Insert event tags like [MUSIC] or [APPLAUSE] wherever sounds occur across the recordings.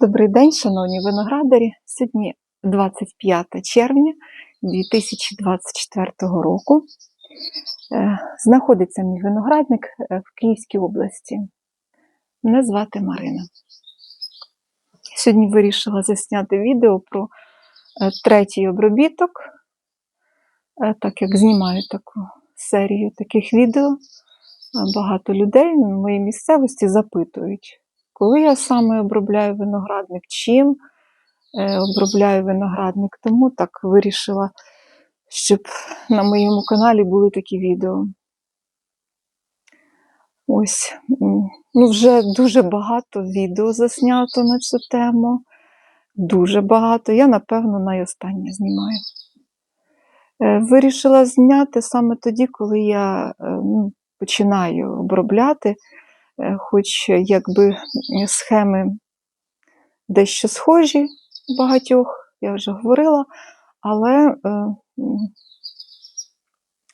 Добрий день, шановні виноградарі. Сьогодні 25 червня 2024 року. Е, Знаходиться мій виноградник е, в Київській області. Мене звати Марина. Сьогодні вирішила засняти відео про е, третій обробіток, так як знімаю таку серію таких відео. Багато людей в моїй місцевості запитують, коли я саме обробляю виноградник, чим е, обробляю виноградник. Тому так вирішила, щоб на моєму каналі були такі відео. Ось, ну вже дуже багато відео заснято на цю тему. Дуже багато. Я, напевно, найостаннє знімаю. Е, Вирішила зняти саме тоді, коли я е, ну, починаю обробляти, хоч якби схеми дещо схожі багатьох, я вже говорила, але е,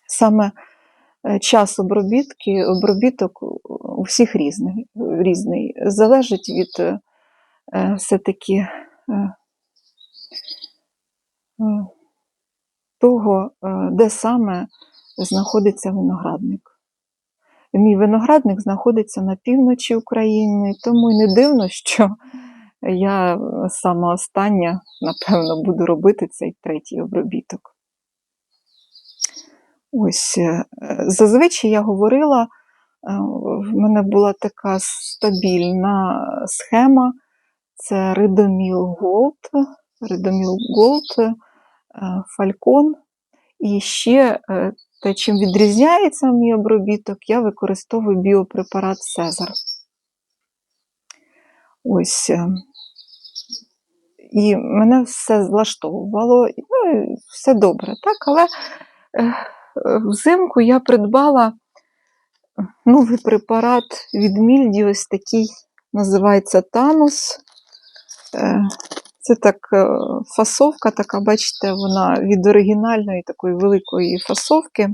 саме е, час обробітки, обробіток у- всіх різний, різний. Залежить від е, е, все-таки е, е, того, е, де саме знаходиться виноградник. Мій виноградник знаходиться на півночі України, тому й не дивно, що я сама остання, напевно, буду робити цей третій обробіток. Ось, е, зазвичай я говорила, е, в мене була така стабільна схема, це Ридоміл Gold, Ридоміл е, Фалькон. І ще е, те, чим відрізняється мій обробіток, я використовую біопрепарат Цезар. Ось. е, І мене все влаштовувало, ну, все добре, так? Але е, взимку я придбала новий препарат від Мільді, ось такий називається Танус. Е, Це так е, фасовка, така, бачите, вона від оригінальної такої великої фасовки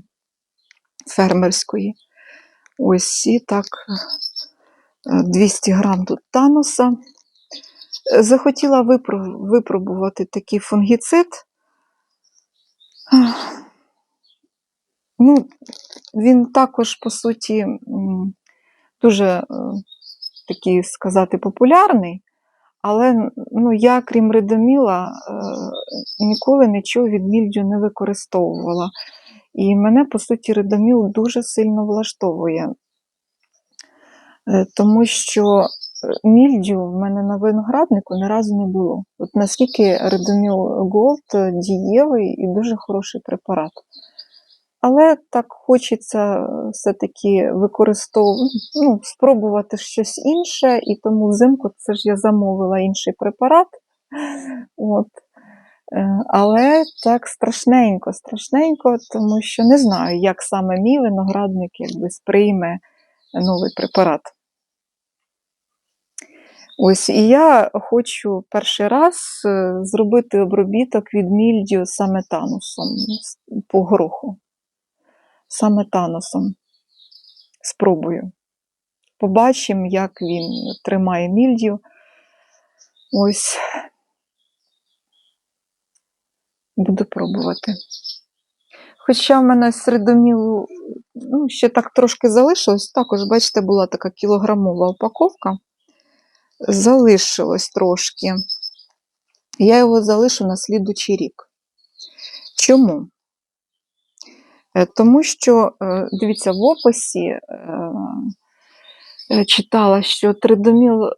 фермерської. Ось і так е, 200 грам тут тануса. Е, Захотіла випробувати такий фунгіцид. Ну, він також, по суті, дуже е, такий сказати популярний, але ну, я, крім редоміла, е, ніколи нічого від мільдю не використовувала. І мене, по суті, редоміл дуже сильно влаштовує, Е, тому що е, мільдю в мене на винограднику ні разу не було. От наскільки редоміл Gold дієвий і дуже хороший препарат. Але так хочеться е, все-таки використовувати, ну, спробувати щось інше, і тому взимку це ж я замовила інший препарат. От. Е, Але так страшненько, страшненько, тому що не знаю, як саме мій виноградник якби сприйме новий препарат. Ось і я хочу перший раз е, зробити обробіток від мільдію саме танусом по гороху. Саме танусом. Спробую. Побачимо, як він тримає мільдію. Ось. Буду пробувати. Хоча в мене середомілу ну, ще так трошки залишилось. Також, бачите, була така кілограмова упаковка. Залишилось трошки. Я його залишу на слідучий рік. Чому? Е, Тому що, е, дивіться, в описі е, читала, що тридоміл е,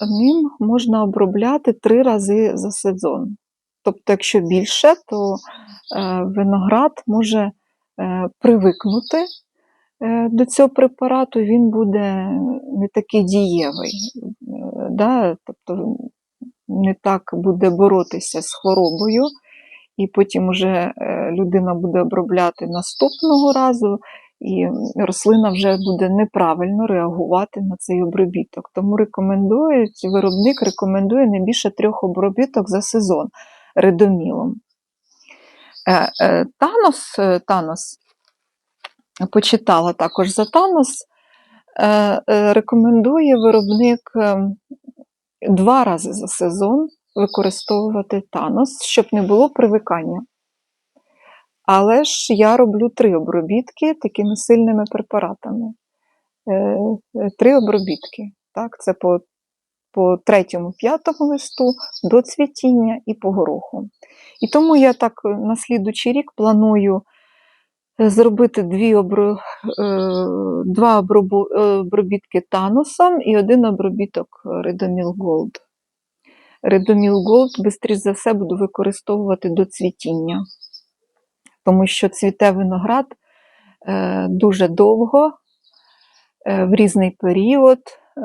ним можна обробляти три рази за сезон. Тобто, якщо більше, то виноград може привикнути до цього препарату, він буде не такий дієвий. Да? Тобто не так буде боротися з хворобою, і потім вже е, людина буде обробляти наступного разу, і рослина вже буде неправильно реагувати на цей обробіток. Тому рекомендують, виробник рекомендує не більше трьох обробіток за сезон редомілом. Е, е, Танос, Танос, почитала також за Танос, рекомендує виробник е, два рази за сезон використовувати танос, щоб не було привикання. Але ж я роблю три обробітки такими сильними препаратами. Е, е, Три обробітки. Так, це по, по третьому, п'ятому листу, до цвітіння і по гороху. І тому я так е, на слідучий рік планую зробити дві обро... два обробітки танусом і один обробіток Редоміл Голд. Редоміл Голд, швидше за все, буду використовувати до цвітіння, тому що цвіте виноград е, дуже довго, е, в різний період, е,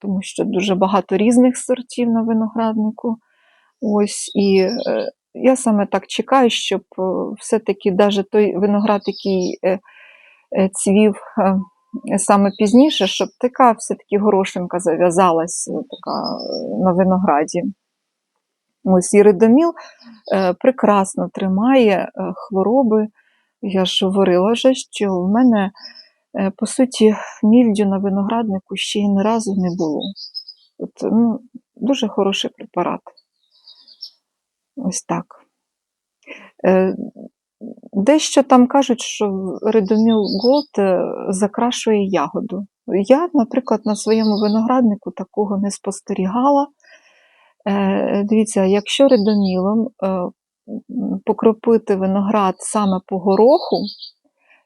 тому що дуже багато різних сортів на винограднику. Ось, і я саме так чекаю, щоб все-таки навіть той виноград, який цвів саме пізніше, щоб така все-таки горошинка зав'язалась е, така е, на винограді. Ось і редоміл е, прекрасно тримає хвороби. Я ж говорила вже, що в мене, по суті, мільдю на винограднику ще й ні разу не було. От, ну, дуже хороший препарат. Ось так. Дещо там кажуть, що редоміл Голд е, закрашує ягоду. Я, наприклад, на своєму винограднику такого не спостерігала. Е, Дивіться, якщо редомілом е, покропити виноград саме по гороху,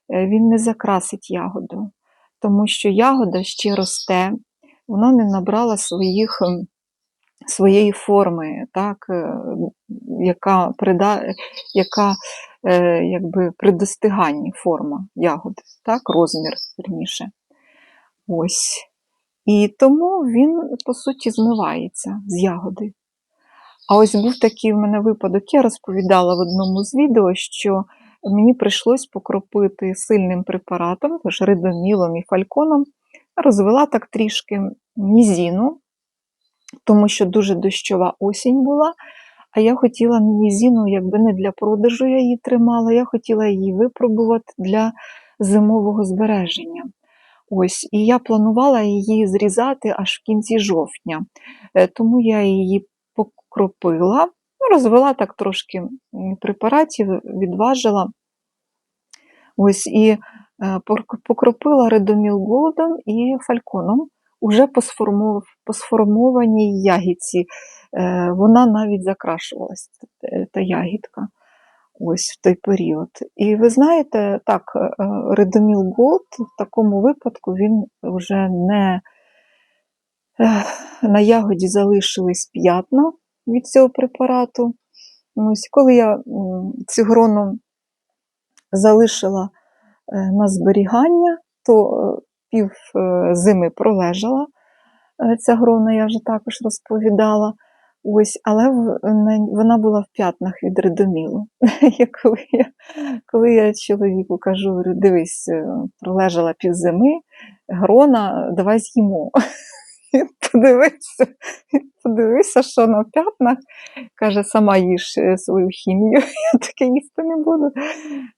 він не закрасить ягоду, тому що ягода ще росте, вона не набрала своїх, ем, своєї форми, так, яка, прида, яка якби при достиганні форма ягоди, так, розмір верніше. Ось. І тому він, по суті, змивається з ягоди. А ось був такий в мене випадок, я розповідала в одному з відео, що мені прийшлось покропити сильним препаратом, тож ридомілом і фальконом, розвела так трішки мізіну, тому що дуже дощова осінь була. А я хотіла мізіну, якби не для продажу я її тримала, я хотіла її випробувати для зимового збереження. Ось, і я планувала її зрізати аж в кінці жовтня. Е, Тому я її покропила, ну, розвела так трошки препаратів, відважила. Ось, і е, покропила редоміл голдом і фальконом уже по, сформованій ягідці. Е, Вона навіть закрашувалась, е, та ягідка. Ось в той період. І ви знаєте, так, е, Редоміл Голд в такому випадку він вже не е, на ягоді залишились п'ятна від цього препарату. Ось, коли я цю грону залишила е, на зберігання, то е, пів е, зими пролежала е, ця грона, я вже також розповідала. Ось, але вона була в п'ятнах від редомілу. [LAUGHS] Коли, я, коли я чоловіку кажу, говорю, дивись, е, пролежала півзими, грона, давай з'їмо. [LAUGHS] Подивився, він подивився, що на п'ятнах, каже, сама їж е, свою хімію, [LAUGHS] я таке їсти не буду.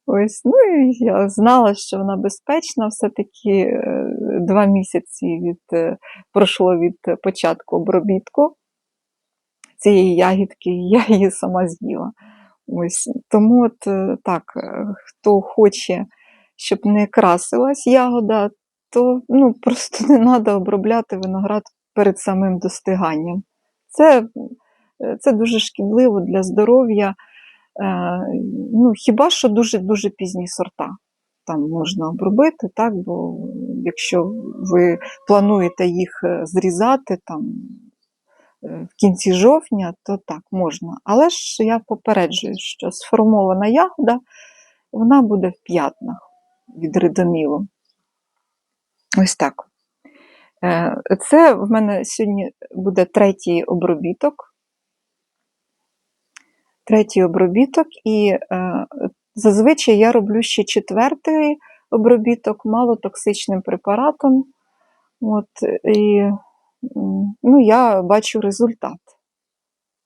Ось, ну і я знала, що вона безпечна, все-таки е, два місяці від, пройшло від початку обробітку цієї ягідки, і я її сама з'їла. Ось, тому от е, так, е, хто хоче, щоб не красилась ягода, то ну, просто [LAUGHS] не треба обробляти виноград перед самим достиганням. Це, е, це дуже шкідливо для здоров'я. Ну, хіба що дуже-дуже пізні сорта. Там можна обробити, так, бо якщо ви плануєте їх зрізати там, в кінці жовтня, то так можна. Але ж я попереджую, що сформована ягода вона буде в п'ятнах від ридомілу. Ось так. Е, Це в мене сьогодні буде третій обробіток. Третій обробіток, і е, зазвичай я роблю ще четвертий обробіток малотоксичним препаратом. От, і ну, я бачу результат.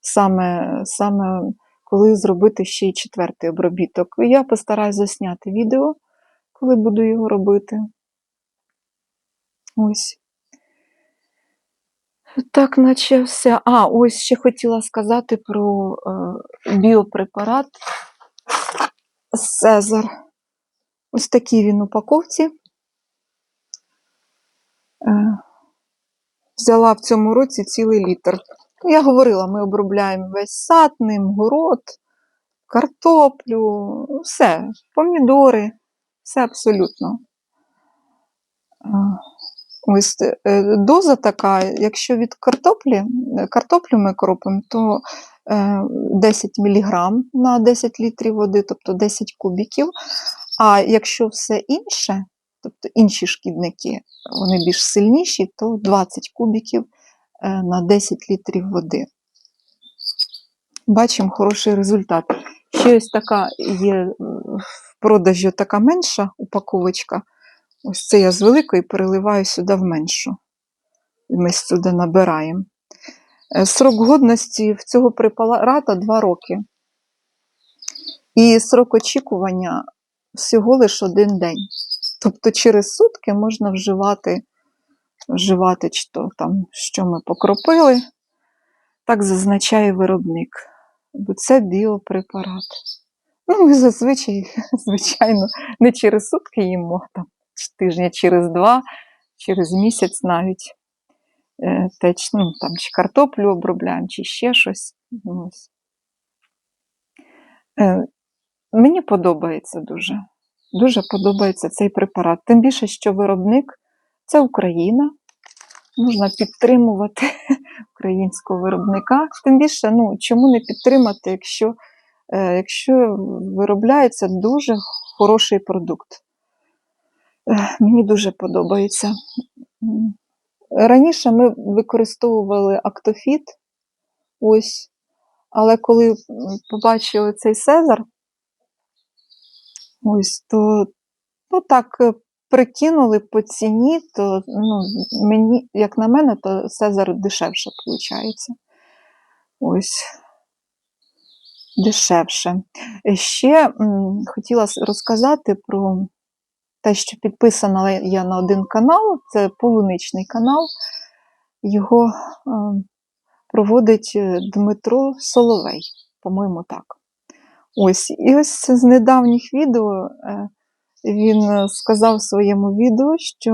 Саме, саме коли зробити ще й четвертий обробіток. Я постараюсь засняти відео, коли буду його робити. Ось. Так, наче все. А, ось ще хотіла сказати про е, біопрепарат Сезар. Ось такий він упаковці. Е, взяла в цьому році цілий літр. Ну, Я говорила, ми обробляємо весь сад, ним город, картоплю, все, помідори, все абсолютно. Е, Ось е, доза така, якщо від картоплі, е, картоплю ми кропимо, то е, 10 мг на 10 літрів води, тобто 10 кубіків. А якщо все інше, тобто інші шкідники, вони більш сильніші, то 20 кубіків е, на 10 літрів води. Бачимо хороший результат. Ще ось така є в продажі така менша упаковочка. Ось це я з великої переливаю сюди в меншу. Ми сюди набираємо. Е, Срок годності в цього препарата 2 роки. І срок очікування всього лише один день. Тобто через сутки можна вживати, вживати то там, що ми покропили. Так зазначає виробник. Бо це біопрепарат. Ну, ми зазвичай, [LAUGHS] звичайно, не через сутки їмо, там, тижня через два, через місяць навіть. Е, Те, чи, ну, там, чи картоплю обробляємо, чи ще щось. Ось. Е, Мені подобається дуже. Дуже подобається цей препарат. Тим більше, що виробник це Україна. Можна підтримувати [LAUGHS] українського виробника. Тим більше, ну, чому не підтримати, якщо, е, якщо виробляється дуже хороший продукт. Е, Мені дуже подобається. Раніше ми використовували актофіт, ось, але коли побачили цей Сезар, ось, то ну, так е, прикинули по ціні, то ну, мені, як на мене, то Сезар дешевше виходить. Ось. Дешевше. Ще хотіла розказати про те, що підписана я на один канал, це полуничний канал. Його е, проводить е, Дмитро Соловей, по-моєму, так. Ось, і ось з недавніх відео е, він е, сказав в своєму відео, що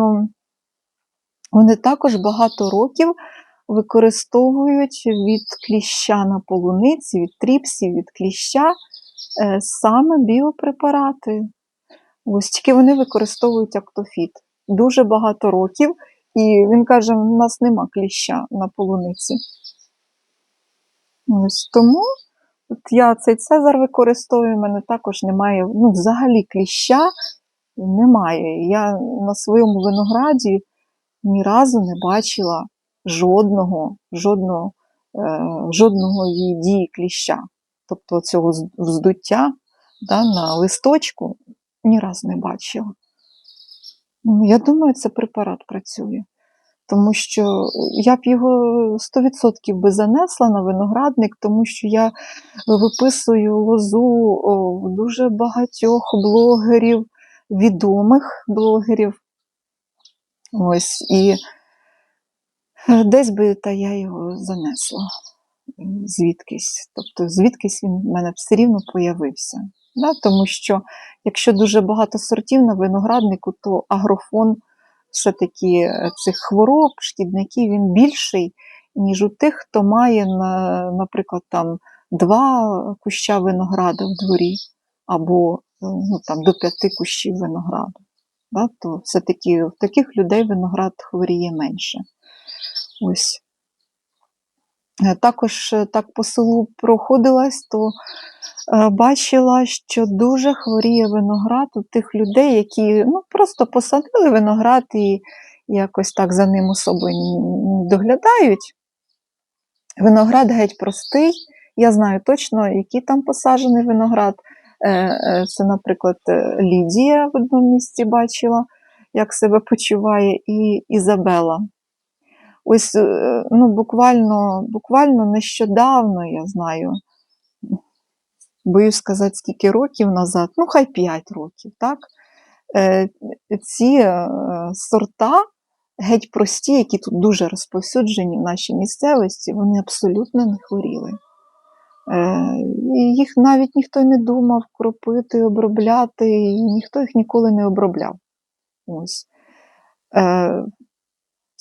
вони також багато років використовують від кліща на полуниці, від тріпсів, від кліща е, саме біопрепарати. Ось тільки вони використовують актофіт дуже багато років, і він каже: у нас нема кліща на полуниці. Ось тому от я цей Цезар використовую, в мене також немає, ну, взагалі кліща немає. Я на своєму винограді ні разу не бачила жодного, жодного, е, жодного її дії кліща. Тобто цього вздуття да, на листочку ні разу не бачила. Ну, Я думаю, це препарат працює. Тому що я б його 100% би занесла на виноградник, тому що я виписую лозу дуже багатьох блогерів, відомих блогерів. Ось, і десь би та я його занесла звідкись. Тобто, звідкись він в мене все рівно появився. Да? Тому що якщо дуже багато сортів на винограднику, то агрофон все-таки е, цих хвороб, шкідників, він більший, ніж у тих, хто має, наприклад, там два куща винограду в дворі, або е, ну, там, до п'яти кущів винограду. Да? То все-таки в таких людей виноград хворіє менше. Ось. Е, Також е, так по селу проходилась, то е, бачила, що дуже хворіє виноград у тих людей, які ну, просто посадили виноград і якось так за ним особо не доглядають. Виноград геть простий. Я знаю точно, який там посаджений виноград. Це, наприклад, Лідія в одному місці бачила, як себе почуває, і Ізабела. Ось е, ну, буквально, буквально нещодавно, я знаю, боюсь сказати, скільки років назад, ну хай 5 років, так? Е, Ці е, сорта геть прості, які тут дуже розповсюджені в нашій місцевості, вони абсолютно не хворіли. Їх навіть ніхто не думав кропити, обробляти, і ніхто їх ніколи не обробляв. Ось.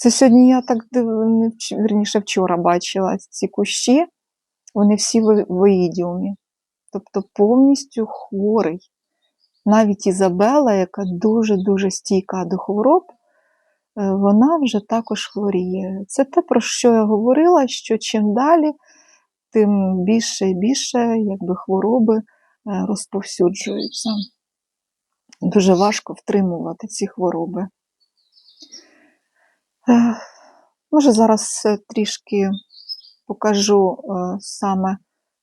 Це сьогодні я так вірніше вчора бачила ці кущі, вони всі в оїдіумі. Тобто повністю хворий. Навіть Ізабела, яка дуже-дуже стійка до хвороб, е, вона вже також хворіє. Це те, про що я говорила, що чим далі, тим більше і більше якби, хвороби е, розповсюджуються. Дуже важко втримувати ці хвороби. Е, Може, зараз е, трішки покажу е, саме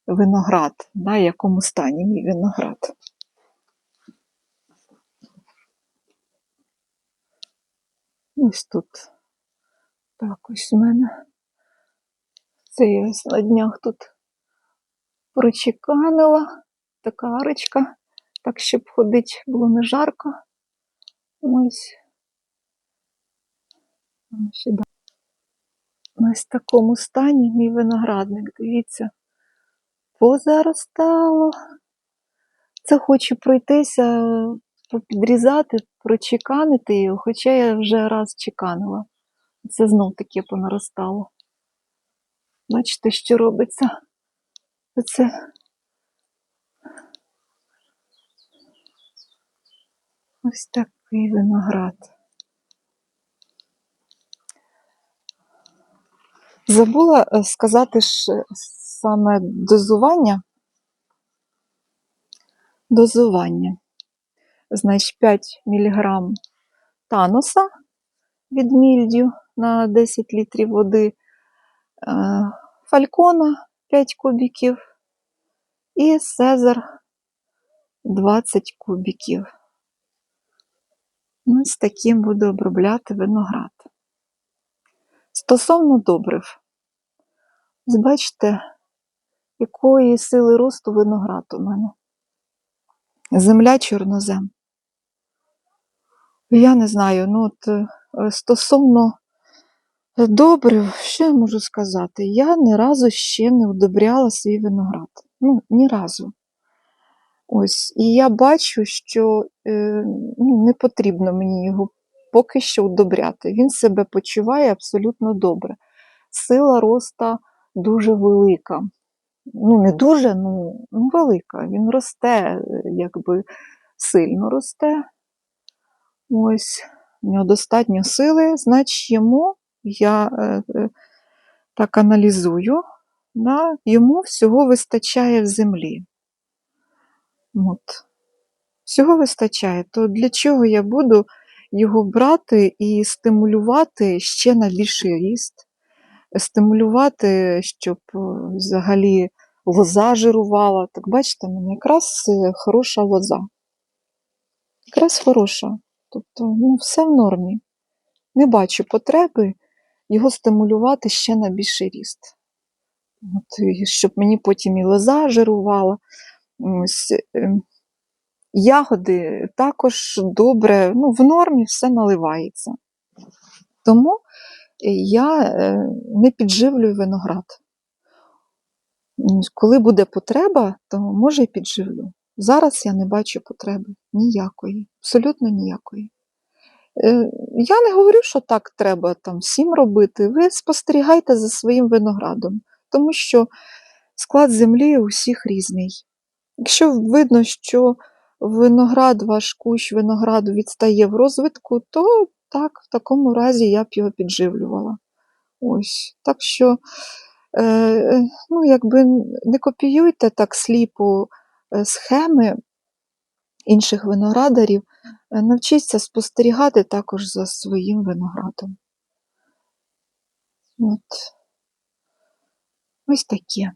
виноград, в якому стані мій виноград. Ось тут. Так, ось у мене. Це я ось на днях тут прочеканила. Така арочка, так, щоб ходити було не жарко. Ось. Ось в такому стані мій виноградник, дивіться, позаростало. Це хочу пройтися, попідрізати, прочеканити його, хоча я вже раз чеканила. Це знов таки понаростало. Бачите, що робиться? Оце ось такий виноград. Забула е, сказати ж саме дозування. Дозування. Значить, 5 мг таноса від мільдю на 10 літрів води, е, фалькона 5 кубіків і сезар 20 кубіків. Ось таким буду обробляти виноград. Стосовно добрив, бачите, якої сили росту виноград у мене. Земля чорнозем. Я не знаю, ну от е, стосовно добрив, що я можу сказати? Я ні разу ще не удобряла свій виноград. Ну, ні разу. Ось, і я бачу, що е, ну, не потрібно мені його поки що удобряти. Він себе почуває абсолютно добре. Сила роста дуже велика. Ну, не дуже, ну, ну велика. Він росте, якби сильно росте. Ось, у нього достатньо сили, значить йому я е, е, так аналізую, да, йому всього вистачає в землі. От. Всього вистачає. То для чого я буду його брати і стимулювати ще на більший ріст, стимулювати, щоб е, взагалі лоза жирувала. Так бачите, в мене якраз е, хороша лоза. Якраз хороша. Тобто, ну, все в нормі. Не бачу потреби його стимулювати ще на більший ріст. От, щоб мені потім і лоза жирувала. Ось, е, Ягоди також добре, ну, в нормі все наливається. Тому я е, не підживлюю виноград. Коли буде потреба, то може і підживлю. Зараз я не бачу потреби ніякої, абсолютно ніякої. Е, Я не говорю, що так треба там всім робити. Ви спостерігайте за своїм виноградом, тому що склад землі у всіх різний. Якщо видно, що виноград, ваш кущ винограду відстає в розвитку, то так, в такому разі я б його підживлювала. Ось. Так що, е, е, ну, якби не копіюйте так сліпо е, схеми інших виноградарів, е, навчіться спостерігати також за своїм виноградом. От. Ось таке.